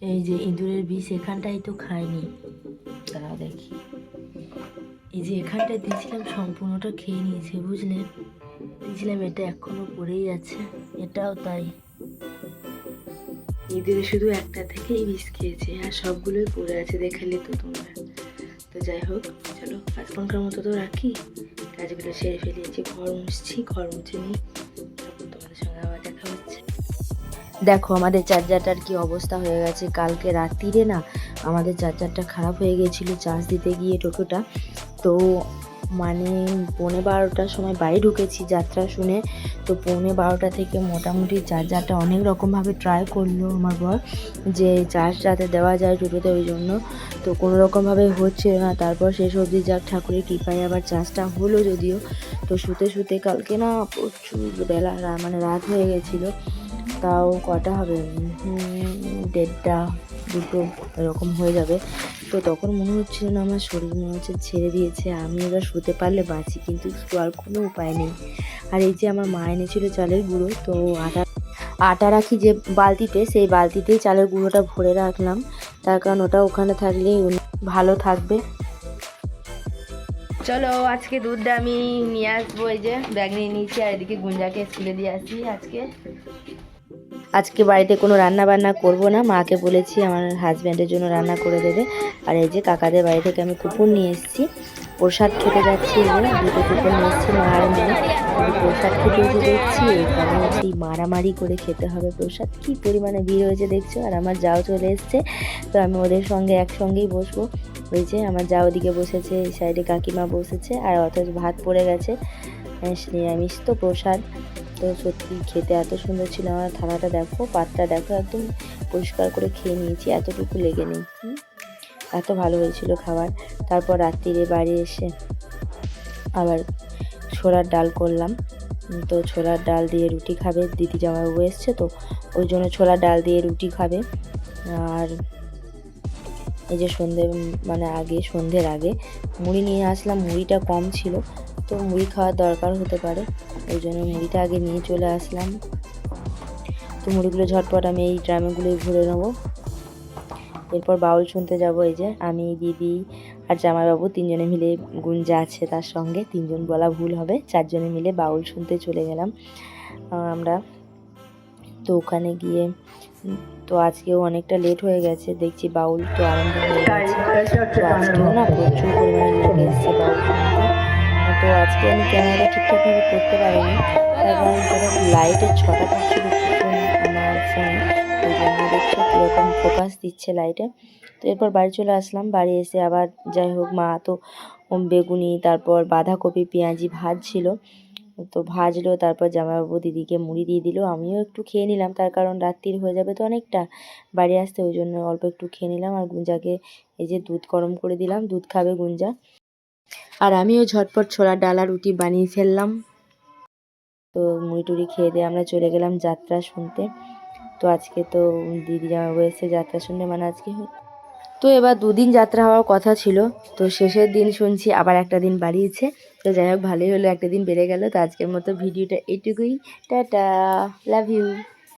এই যে ইঁদুরের বিষ এখানটাই তো খায়নি দাঁড়াও দেখি। এই যে এখানটা দিয়েছিলাম, সম্পূর্ণটা খেয়ে নিয়েছে, বুঝলে? দিয়েছিলাম, এটা এখনও পড়েই আছে, এটাও তাই। ইঁদুরে শুধু একটা থেকেই বিষ খেয়েছে, আর সবগুলোই পড়ে আছে দেখালে তো তোমরা। তো যাই হোক, চলো আজকালকার মতো তো রাখি। কাজগুলো সেরে ফেলিয়েছি ঘর মুছছি, ঘর মুছে নিই। দেখো, আমাদের চার্জারটার কি অবস্থা হয়ে গেছে। কালকে রাত্রিরে না আমাদের চার্জারটা খারাপ হয়ে গেছিল চার্জ দিতে গিয়ে টোটোটা। তো মানে পৌনে বারোটার সময় বাড়ি ঢুকেছি যাত্রা শুনে। তো পৌনে বারোটা থেকে মোটামুটি চার্জারটা অনেক রকমভাবে ট্রাই করল আমার বর, যে চার্জ যাতে দেওয়া যায় টোটোতে ওই জন্য। তো কোনো রকমভাবে হচ্ছে না, তারপর শেষ অবধি যাক, ঠাকুরের কৃপায় আবার চার্জটা হলো যদিও। তো শুতে শুতে কালকে না প্রচুর বেলা মানে রাত হয়ে গেছিল। তাও কটা হবে? দেড়টা, দুটো, এরকম হয়ে যাবে। তো তখন মনে হচ্ছিল না আমার শরীর মনে হচ্ছে ছেড়ে দিয়েছে। আমি এবার শুতে পারলে বাঁচি, কিন্তু শোয়ার কোনো উপায় নেই। আর এই যে আমার মা এনেছিল চালের গুঁড়ো, তো আটা আটা রাখি যে বালতিতে, সেই বালতিতেই চালের গুঁড়োটা ভরে রাখলাম। তার কারণ ওটা ওখানে থাকলে ভালো থাকবে। চলো, আজকে দুধটা আমি নিয়ে আসব। এই যে ব্যাগ নিয়ে নিয়েছি, আর এদিকে গুঞ্জাকে স্কুলে দিয়ে আসি আজকে। আজকে বাড়িতে কোনো রান্না বান্না করব না। মাকে বলেছি আমার হাজব্যান্ডের জন্য রান্না করে দেবে। আর এই যে কাকাদের বাড়ি থেকে আমি কুকুর নিয়ে এসেছি। প্রসাদ খেতে যাচ্ছি যে দুটো কুকুর নিয়ে এসেছি মা আর মেয়ে। প্রসাদ খেতে এসে দেখছি, এখানে সেই মারামারি করে খেতে হবে প্রসাদ। কি পরিমাণে ভিড় হয়েছে দেখছ? আর আমার যাও চলে এসছে। তো আমি ওদের সঙ্গে একসঙ্গেই বসবো। ওই যে আমার যা ওদিকে বসেছে, এই সাইডে কাকিমা বসেছে। আর অথচ ভাত পড়ে গেছে। নিরামিষ তো প্রসাদ। তো সত্যি খেতে এত সুন্দর ছিল। আমার থালাটা দেখো, পাতটা দেখো, একদম পরিষ্কার করে খেয়ে নিয়েছি, এতটুকু লেগে নেই। এত ভালো হয়েছিল খাবার। তারপর রাত্রিরে বাড়ি এসে আবার ছোলার ডাল করলাম। তো ছোলার ডাল দিয়ে রুটি খাবে, দিদি জামাইবাবু এসছে তো, ওই জন্য ছোলার ডাল দিয়ে রুটি খাবে। আর এই যে সন্ধে মানে আগে, সন্ধ্যের আগে মুড়ি নিয়ে আসলাম, মুড়িটা কম ছিল। তো মুড়ি খাওয়ার দরকার হতে পারে, ওই জন্য মুড়িটা আগে নিয়ে চলে আসলাম। তো মুড়িগুলো ঝটপট আমি এই ড্রামেগুলোই ভরে নেব। এরপর বাউল শুনতে যাব এই যে, আমি, দিদি আর জামাইবাবু তিনজনে মিলে, গুঞ্জা আছে তার সঙ্গে, তিনজন বলা ভুল হবে, চারজনে মিলে বাউল শুনতে চলে গেলাম। আমরা তো ওখানে গিয়ে, তো আজকেও অনেকটা লেট হয়ে গেছে, দেখছি বাউল তো আরম্ভ হয়ে গেছে। না প্রচুর পরিমাণে লোক এসছে বাউল তো আজকে আমি ক্যামেরাটা ঠিকঠাকভাবে করতে পারিনি। তার কারণ লাইটের ছটা আমার ফোনে ওই জন্য দেখছ কীরকম ফোকাস দিচ্ছে লাইটে তো এরপর বাড়ি চলে আসলাম। বাড়ি এসে আবার যাই হোক, মা তো বেগুনি, তারপর বাঁধাকপি, পেঁয়াজি ভাজছিল তো ভাজলো, তারপর জামাইবাবু দিদিকে মুড়ি দিয়ে দিল। আমিও একটু খেয়ে নিলাম, তার কারণ রাত্রির হয়ে যাবে তো অনেকটা। বাড়ি আসতে ওই জন্য অল্প একটু খেয়ে নিলাম। আর গুঞ্জাকে এই যে দুধ গরম করে দিলাম, দুধ খাবে গুঞ্জা। আর আমিও ঝটপট ছোলার ডালা রুটি বানিয়ে ফেললাম। তো মুড়ি টুড়ি খেয়ে দিয়ে আমরা চলে গেলাম যাত্রা শুনতে। তো আজকে তো দিদি জামাইবাবু এসে যাত্রা শুনতে মানে আজকে তো এবার দুদিন যাত্রা হওয়ার কথা ছিল। তো শেষের দিন শুনছি আবার একটা দিন বাড়িয়েছে। তো যাই হোক, ভালোই হলো, একটা দিন বেড়ে গেল। তো আজকের মতো ভিডিওটা এটুকুই। Tata love you